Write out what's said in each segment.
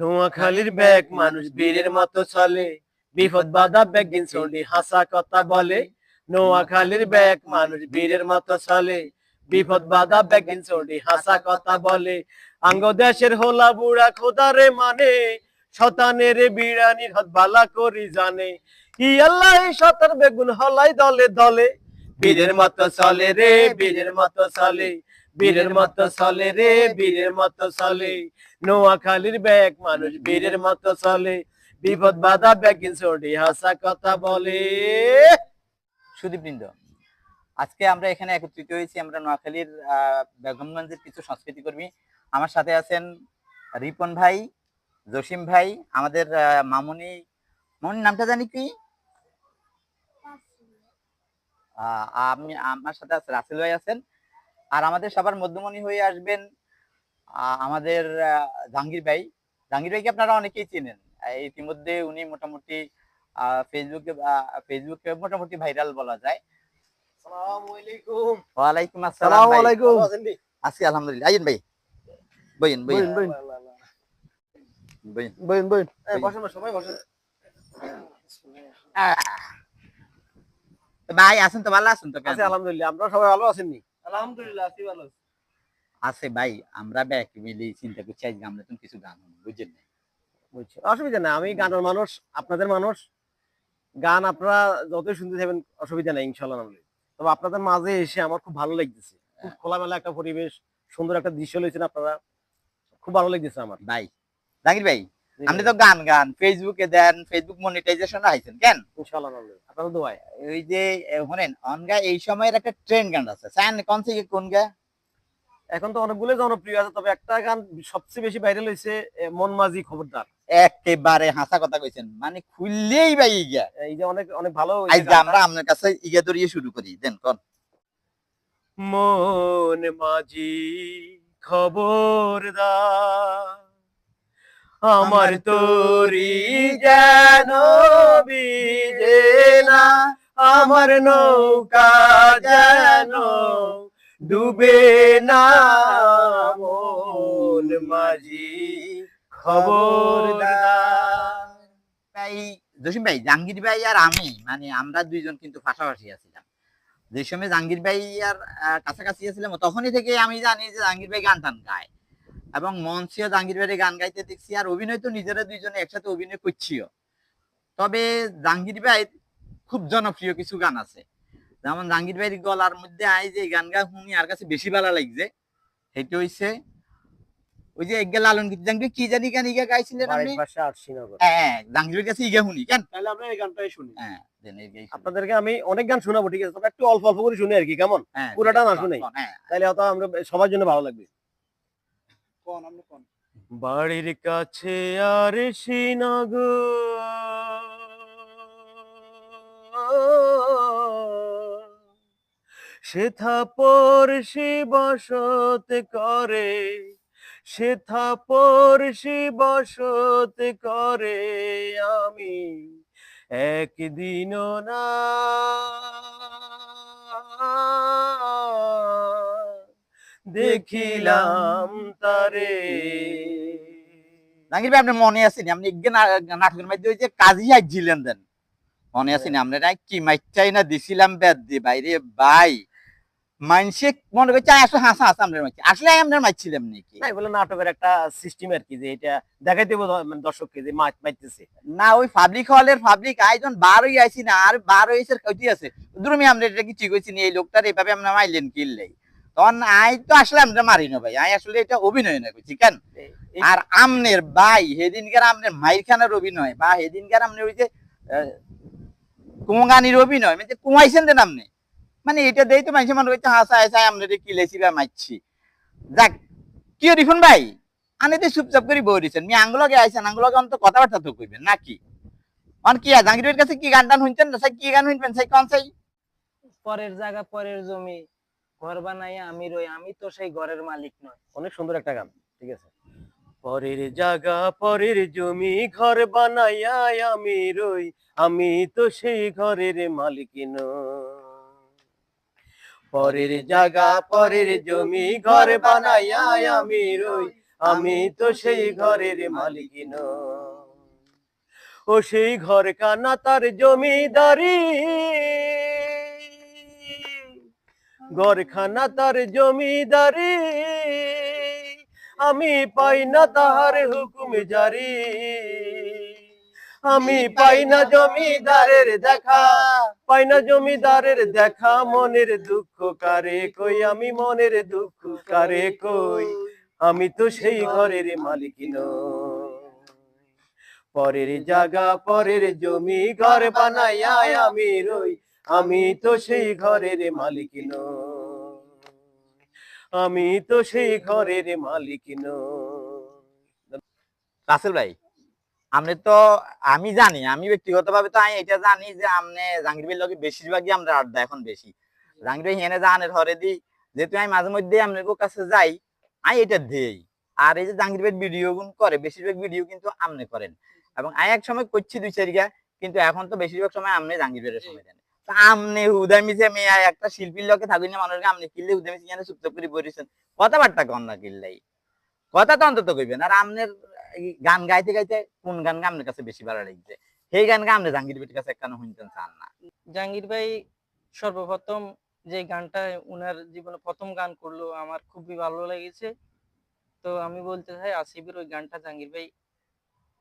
নোয়াখালীর ব্যাগ মানুষ বীরের মতো চলে। বিপদ বাধা ব্যাগ দিন চলি হাসা কথা বলে। নোয়াখালীর ব্যাগ মানুষ বীরের মতো চলে। বিপদ বাধা ব্যাগ দিন চলি হাসা কথা বলে। আঙ্গ দেশের হোলা বুড়া খোদারে মানে। শতানের বিড়ানির হাত বালা করি জানে। ই আল্লাহ শতার বেগুন হলাই দলে দলে। বীরের মতো চলে রে, বীরের মতো চলে। বীরের মতো চলে রে বীরের মতো চলে। নোয়াখালীর ব্যাগ মানুষ বীরের মতো চলে। বিপদ বাধা ব্যাগিন চড়ি হাসা কথা বলে। সুদীপবৃন্দ আজকে আমরা এখানে একত্রিত হয়েছি। আমরা নোয়াখালীর বেগমগঞ্জের কিছু সংস্কৃতি কর্মী। আমার সাথে আছেন রিপন ভাই জসিম ভাই আমাদের মামুনি। মামুনির নামটা জানি কি? আহ, আমি আমার সাথে আছে রাসেল ভাই আছেন। আর আমাদের সবার মধ্যমণি হয়ে আসবেন আহ, আমাদের জাহাঙ্গীর ভাই। জাহাঙ্গীর ভাইকে আপনারা অনেকেই চেনেন। ইতিমধ্যে উনি মোটামুটি আহ, ফেসবুকে ফেসবুকে মোটামুটি ভাইরাল বলা যায়। আসসালামু আলাইকুম। ওয়ালাইকুম আসসালাম আসসালামু ভাই। আলাইকুম। আছি আলহামদুলিল্লাহ। আইন ভাই। বইন বইন বইন বইন বইন বইন বসেন সবাই বসেন। তো ভাই আছেন তো ভালো আছেন তো? আলহামদুলিল্লাহ। আমরা সবাই ভালো আছেন নি? আলহামদুলিল্লাহ আছি ভালো আছে। ভাই আমরা ব্যাক মিলে চিন্তা করছি আজকে আমরা কিছু গান বুঝছেন না? বুঝছি অসুবিধা নাই আমি গানের মানুষ আপনাদের মানুষ গান আপনারা যতই শুনতে থাকবেন অসুবিধা নাই ইনশাল্লাহ নামলে তবে আপনাদের মাঝে এসে আমার খুব ভালো লাগতেছে খুব খোলামেলা একটা পরিবেশ সুন্দর একটা দৃশ্য লইছেন আপনারা খুব ভালো লাগতেছে আমার। ভাই জাহাঙ্গীর ভাই আপনি তো গান গান। ফেসবুকে দেন ফেসবুক মনিটাইজেশন আইছেন কেন? ইনশাল্লাহ আপনাদের দোয়ায় ওই যে শোনেন অনগা এই সময়ের একটা ট্রেন্ড গান আছে। কোন থেকে কোন গা? এখন তো অনেকগুলো জনপ্রিয় আছে তবে একটা গান সবচেয়ে বেশি ভাইরাল হয়েছে মন খবরদার। একেবারে হাসা কথা কইছেন। মানে খুললেই ভাই ইগা এই যে অনেক অনেক ভালো আজকে আমরা আপনার কাছে ইগা ধরিয়ে শুরু করি। দেন কোন? মন মাঝি খবরদার। আমার তোরি যেন বিজে না আমার নৌকা যেন ডুবে না মন মাঝি খবরদার। ভাই জসিম ভাই জাহাঙ্গীর ভাই আর আমি মানে আমরা দুইজন কিন্তু পাশাপাশি আছিলাম। যে সময় জাহাঙ্গীর ভাই আর কাছাকাছি ছিলাম তখনই থেকে আমি জানি যে জাহাঙ্গীর ভাই গান টান গায়। এবং মঞ্চেও জাহাঙ্গীর ভাইয়ের গান গাইতে দেখছি আর অভিনয় তো নিজেরা দুইজনে একসাথে অভিনয় করছিও। তবে জাহাঙ্গীর ভাই খুব জনপ্রিয় কিছু গান আছে। যেমন জাহাঙ্গীর ভাইয়ের গলার মধ্যে আই যে গান গা শুনি আর কাছে বেশি ভালো লাগছে সেটা হইছে ওই যে একগে লালন গীত জাহাঙ্গীর কি জানি গান ইগা গাইছিলেন আপনি? আটশিনগর হ্যাঁ জাহাঙ্গীরের কাছে ইগা শুনি কেন? তাহলে আমরা এই গানটাই শুনি। হ্যাঁ শুনি। আপনাদেরকে আমি অনেক গান শোনাবো ঠিক আছে তবে একটু অল্প অল্প করে শুনি আর কি কেমন? হ্যাঁ, পুরোটা না। কোন, হ্যাঁ। তাহলে হয়তো আমরা সবার জন্য ভালো লাগবে। বাড়ির কাছে আর শ্রীনগর সে থাপর সে বসত করে। সে থাপর সে বসত করে আমি একদিনও না। দেখিলাম তারে। জাহাঙ্গীর ভাই আপনার মনে আছে নি আপনি নাটকের মধ্যে ওই যে কাজী আসছিলেন দেন। মনে আছে নি আমরা না কি মাইচাই না দিছিলাম বেদ দি। বাইরে ভাই মানসে মনে করছে আসলে হাসা হাসা আমরা মারছি আসলে আমরা মারছিলাম নাকি? না বলে নাটকের একটা সিস্টেম আর কি যে এটা দেখাইতে হবে দ- মানে দর্শককে যে মাছ মাইতেছে না ওই পাবলিক হলের পাবলিক আয়োজন বার হয়ে আইছি না আর বার হয়েছে কইতে আছে। দুরমি আমরা এটা কি ঠিক হয়েছি নি? এই লোকটার এইভাবে আমরা মাইলেন কিনলেই তখন আই তো আসলে আমরা মারি না ভাই। আই আসলে এটা অভিনয় না করছি কেন? আর আমনের ভাই সেদিনকার আমনের মাইরখানার অভিনয় বা সেদিনকার আমনে ওই যে কুমানির অভিনয় মানে কুমাইছেন দেন আপনি মানে এটা দেই তো মানুষের মনে হাসা হাসা আমরা কি লেছি বা মারছি যাক কি রিফন ভাই? আনে তো চুপচাপ করে বই দিচ্ছেন মি আঙ্গুলকে আইছেন আঙ্গুলকে অন্ত কথাবার্তা তো কইবেন নাকি? অন কি জাহাঙ্গীরের কাছে কি গান টান শুনছেন? না কি গান শুনবেন? সাই কোন সাই? পরের জায়গা পরের জমি। ঘর বানাইয়া আমি রই আমি তো সেই ঘরের মালিক নয় অনেক সুন্দর একটা গান ঠিক আছে পরের জায়গা পরের জমি ঘর বানাইয়া আমি রই আমি তো সেই ঘরের মালিক নই। পরের জায়গা পরের জমি ঘর বানাইয়া আমি রই আমি তো সেই ঘরের মালিক নই। ও সেই ঘর কানা তার জমিদারি ঘরখানা তার জমিদারি। আমি পাই না তাহার হুকুম জারি। আমি পাই না জমিদারের দেখা, পাই না জমিদারের দেখা মনের দুঃখ কারে কই, আমি মনের দুঃখ কারে কই, আমি তো সেই ঘরের মালিক পরের জায়গা, পরের জমি ঘর বানাইয়া আমি রই, আমি তো সেই ঘরের মালিক নই। আমি তো সেই ঘরের মালিক নই। রাসেল ভাই আপনি তো আমি জানি আমি ব্যক্তিগতভাবে তো আমি এটা জানি যে আপনি জাহাঙ্গীর ভাইয়ের লগে বেশিরভাগই আমরা আড্ডা এখন বেশি। জাহাঙ্গীর ভাই হেনে জাহানের হরে দি যেহেতু আমি মাঝে মধ্যে আপনার কাছে যাই আমি এটা দেই। আর এই যে জাহাঙ্গীর ভাই ভিডিও গুন করে বেশিরভাগ ভিডিও কিন্তু আপনি করেন। এবং আমি এক সময় করছি দুই চারিগা কিন্তু এখন তো বেশিরভাগ সময় আপনি জাহাঙ্গীর ভাইয়ের সময় দেন হুদাই মিশে মেয়ে একটা শিল্পীর লোকে থাকুন না মানুষকে আপনি কিনলে হুদাই মিশে জানে চুপচাপ করে বলেছেন কথাবার্তা কন না কিনলেই। কথা তো অন্তত কইবেন আর আপনার এই গান গাইতে গাইতে কোন গান গা আপনার কাছে বেশি ভালো লাগছে? সেই গান গা আপনি জাহাঙ্গীর ভাইয়ের কাছে কেন শুনতেন চান না। জাহাঙ্গীর ভাই সর্বপ্রথম যে গানটা উনার জীবনে প্রথম গান করল আমার খুবই ভালো লেগেছে। তো আমি বলতে চাই আসিফের ওই গানটা জাহাঙ্গীর ভাই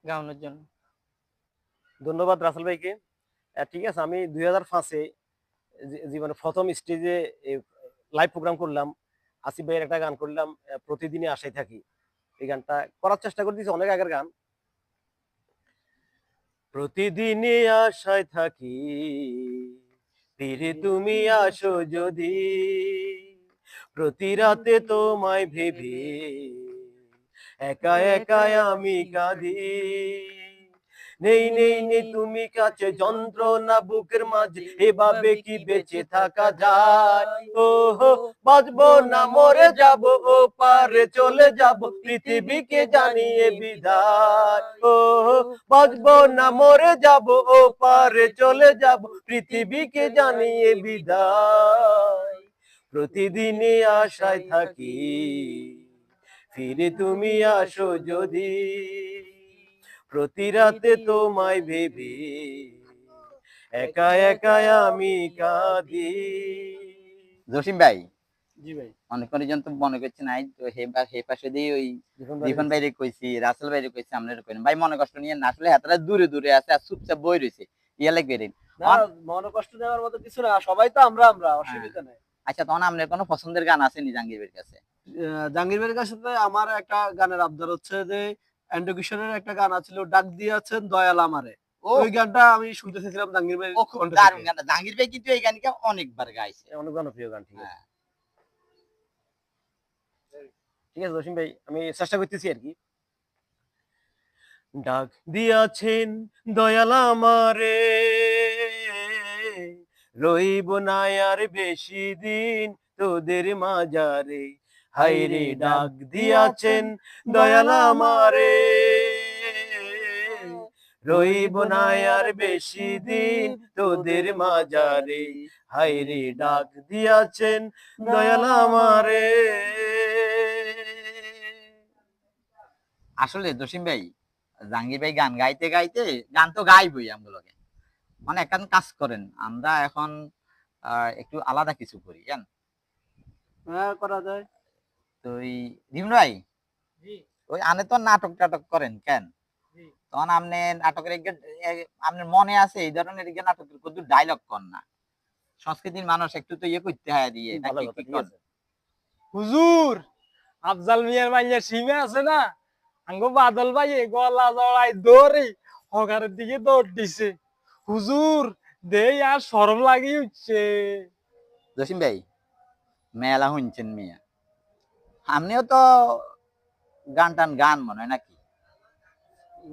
গাওয়ানোর জন্য। ধন্যবাদ রাসেল ভাইকে। ঠিক আছে, আমি দুই হাজার পাঁচে জীবনে প্রথম স্টেজে লাইভ প্রোগ্রাম করলাম। আসিফ ভাইয়ের একটা গান করলাম প্রতিদিনই আশায় থাকি। এই গানটা করার চেষ্টা করতেছি অনেক আগের গান। প্রতিদিনই আশায় থাকি ফিরে তুমি আসো যদি, প্রতি রাতে তোমায় ভেবে, একা একা আমি কাঁদি। নেই নেই নেই, তুমি কাছে যন্ত্রণা বুকের মাঝে। এভাবে কি বেঁচে থাকা যায়? ও হো বাঁচবো না, মরে যাব, ও পারে চলে যাব, পৃথিবীকে জানিয়ে বিদায়। ও হো বাঁচবো না, মরে যাব, ও পারে চলে যাব, পৃথিবীকে জানিয়ে বিদায়। প্রতিদিনই আশায় থাকি, ফিরে তুমি আসো যদি। প্রতি রাতে তোমায় ভেবে একা একা আমি কাঁদি। জসিম ভাই জি ভাই। অনেক পর্যন্ত মনে করছে নাই তো হে হে পাশে দিয়ে ওই রিফান ভাইরে কইছি রাসেল ভাইরে কইছি আপনার কইন ভাই মনে কষ্ট নিয়ে না আসলে হাতরা দূরে দূরে আছে আর চুপচাপ বই রইছে। ইয়া লাগবে রে। মনে কষ্ট দেওয়ার মতো কিছু না সবাই তো আমরা আমরা অসুবিধা নেই। আচ্ছা তখন আপনার কোনো পছন্দের গান আছে নি জাহাঙ্গীর ভাইয়ের কাছে? জাহাঙ্গীর ভাইয়ের কাছে তো আমার একটা গানের আবদার হচ্ছে যে অ্যান্ড্রু একটা গান আছিল ডাক দিয়েছেন দয়াল আমারে। ওই গানটা আমি শুনতে জাহাঙ্গীর ভাই দারুণ জাহাঙ্গীর ভাই কিন্তু এই গানকে অনেকবার গাইছে। অনেক জনপ্রিয় গান ঠিক আছে। হ্যাঁ। ঠিক আছে জসিম ভাই আমি চেষ্টা করতেছি আর কি। ডাক দিয়াছেন দয়াল আমারে রইব না আর বেশি দিন তোদের মাজারে। হাইরে ডাক দিয়াছেন দয়াল আমারে। রইব না আর বেশি দিন তোদের মাজারে। হাইরে ডাক দিয়াছেন দয়াল আমারে। আসলে জসিম ভাই জাহাঙ্গীর ভাই গান গাইতে গাইতে গান তো গাইবই আমগুলোকে। মানে এখন কাজ করেন আমরা এখন আহ, একটু আলাদা কিছু করি জান? হ্যাঁ করা যায়। তো এই রিমন ভাই? ওই আনে তো নাটক টাটক করেন কেন? তখন আপনি নাটকের আপনার মনে আছে এই ধরনের নাটকের কত ডায়লগ কর না। সংস্কৃতির মানুষ একটু তো ইয়ে করতে হয় দিয়ে। হুজুর আফজাল মিয়ার মাইয়া সিমে আছে না? আঙ্গো বাদল ভাই গলা জড়াই দৌড়ি হগারের দিকে দৌড় দিছে। হুজুর দেই আর সরম লাগি উঠছে। জসিম ভাই মেলা শুনছেন মিয়া। আপনিও তো গান টান গান মনে হয় নাকি?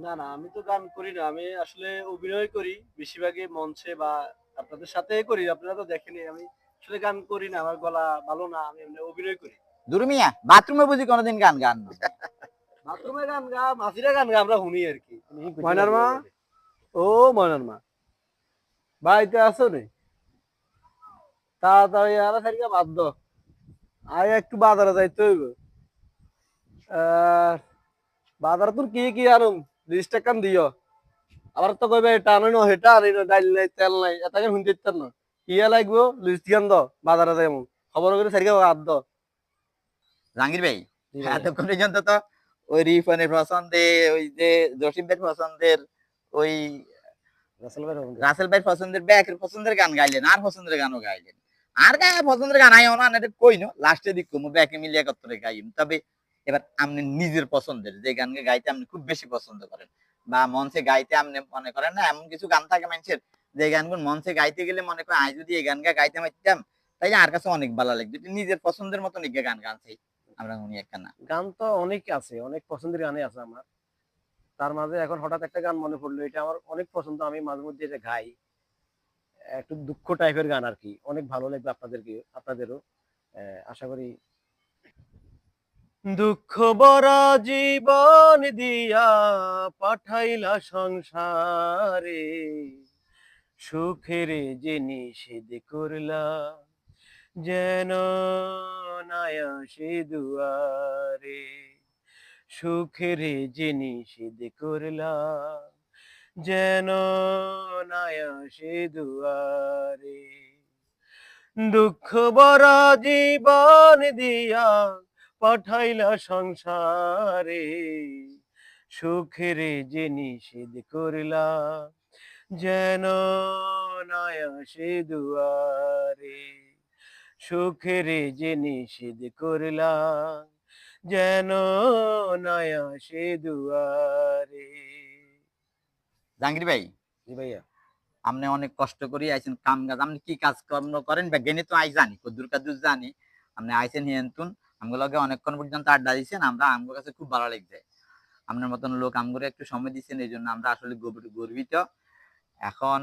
না না আমি তো গান করি না। আমি আসলে অভিনয় করি বেশিরভাগই মঞ্চে বা আপনাদের সাথে করি। আপনারা তো দেখেনি আমি আসলে গান করি না আমার গলা ভালো না আমি এমনি অভিনয় করি। দূর মিয়া বাথরুমে বুঝি কোনোদিন গান গান না। বাথরুমে গান গা মাসিরা গান গা আমরা শুনি আর কি। ময়নার মা? ও ময়নার মা। বাড়িতে আসো রে তাড়াতাড়ি আর সারিকা বাদ দাও। আয় একটু বাজারে যাইতে হইব। বাজার তোর কি কি আনুম? লিস্ট কান দিও। আবার তো কইবে এটা আনো না হেটা আনি না ডাইল নাই তেল নাই এটা কেন শুনতে ইচ্ছার না কি লাগবো? লিস্ট কান দ বাজারে যাই খবর করে সারিকে হাত দ। জাহাঙ্গীর ভাই। এতক্ষণ পর্যন্ত তো ওই রিফানের পছন্দে ওই যে জসিম ভাইয়ের পছন্দের ওই রাসেল ভাই পছন্দের ব্যাকের পছন্দের গান গাইলেন আর পছন্দের গানও গাইলেন। আর গায়ে পছন্দের গান এটা কই না? লাস্টে দিক কমু মিলিয়ে একত্রে গাইম। তবে এবার আপনি নিজের পছন্দের, যে গানকে গাইতে আপনি খুব বেশি পছন্দ করেন। বা মঞ্চে গাইতে আপনি মনে করেন না, এমন কিছু গান থাকে মানুষের, যে গানগুলো মঞ্চে গাইতে গেলে মনে করেন যদি এই গাইতে তাইলে আর কাছে অনেক ভালো লাগবে নিজের পছন্দের মতো নিগে গান গান চাই আমরা উনি একটা না। গান তো অনেক আছে, অনেক পছন্দের গানে আছে আমার। তার মাঝে এখন হঠাৎ একটা গান মনে পড়ল, এটা আমার অনেক পছন্দ, আমি মাঝে মধ্যে এটা গাই। একটু দুঃখ টাইপের গান আর কি অনেক ভালো লাগবে আপনাদেরকে, আপনাদেরও। আশা করি দুঃখ বরা জীবন দিয়া পাঠাইলা সংসারে। সুখের যে নিষেধ করলা, যেন দুয়ারে। সুখের যে নিষেধ করলা যেন নায়া সে দুয়ারে দুঃখ বরা জীবন দিয়া পাঠাইলা সংসারে। সুখের যে নিষেধ করলা, যেন নায়া সে দুয়ারে সুখের যে নিষেধ করলা, যেন নায়া সে দুয়ারে জাহাঙ্গীর ভাই? জি ভাইয়া। আপনি অনেক কষ্ট করে আইছেন কাম কাজ। আপনি কি কাজ কর্ম করেন? বা জ্ঞানী তো আই জানি কদ্দুর কাদুর জানি। আপনি আইছেন হিয়ান্তুন আমগুলো লগে অনেকক্ষণ পর্যন্ত আড্ডা দিয়েছেন আমরা আমগো কাছে খুব ভালো লাগছে। আপনার মতন লোক আমগুলো একটু সময় দিচ্ছেন এই জন্য আমরা আসলে গর্ব- গর্বিত। এখন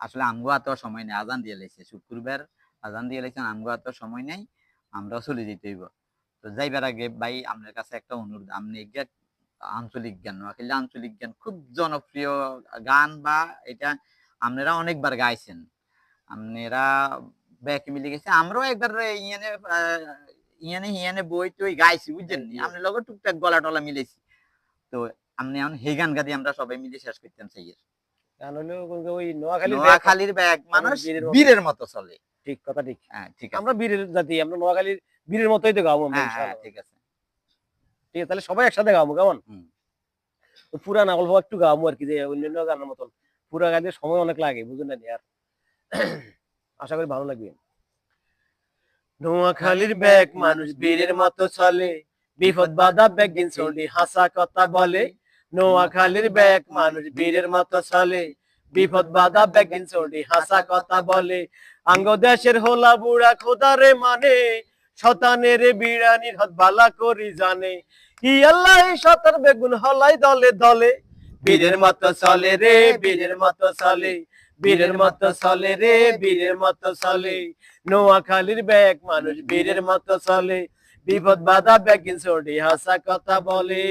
আসলে আমগো এত সময় নেই আজান দিয়ে লাইছে শুক্রবার আজান দিয়ে লাইছেন আমগো এত সময় নেই আমরা চলে যেতে হইব। তো যাইবার আগে ভাই আপনার কাছে একটা অনুরোধ আপনি আঞ্চলিক জ্ঞান নোয়াখালী আঞ্চলিক জ্ঞান খুব জনপ্রিয় গান বা এটা আপনারা অনেকবার গাইছেন। আপনারা ব্যাক মিলে গেছে আমরাও একবার ইয়ানে ইয়ানে হিয়ানে বই টই গাইছি বুঝছেন? আপনার লগে টুকটাক গলা টলা মিলেছি। তো আপনি এখন হে গান গাদি আমরা সবাই মিলে শেষ করতেন সেই গান নোয়াখালীর ব্যাগ। মানুষ বীরের মতো। চলে। ঠিক কথা ঠিক। হ্যাঁ ঠিক আমরা বীরের জাতি আমরা নোয়াখালীর বীরের মতোই তো গাবো হ্যাঁ হ্যাঁ ঠিক আছে। ঠিক আছে তাহলে সবাই একসাথে গাবো কেমন। তো পুরানা গল্প একটু গাবো আর কি যে অন্যান্য গানের মতন। পুরা গাইতে সময় অনেক লাগে বুঝলেন না? আর আশা করি ভালো লাগবে। নোয়াখালীর ব্যাগ মানুষ বীরের মতো চলে বিপদ বাধা ব্যাগিন চলি হাসা কথা বলে। নোয়াখালীর ব্যাগ মানুষ বীরের মতো চলে বিপদ বাধা ব্যাগিন চলি হাসা কথা বলে। আঙ্গ দেশের হোলা বুড়া খোদারে মানে শতানের বিড়ানির হাত বালা করি জানে। ই আল্লাহ শতার বেগুন হলাই দলে দলে। বীরের মতো চলে রে, বীরের মতো চলে। বীরের মতো চলে রে, বীরের মতো চলে। নোয়াখালীর ব্যাগ মানুষ বীরের মতো চলে। বিপদ বাধা ব্যাগিন চড়ি হাসা কথা বলে।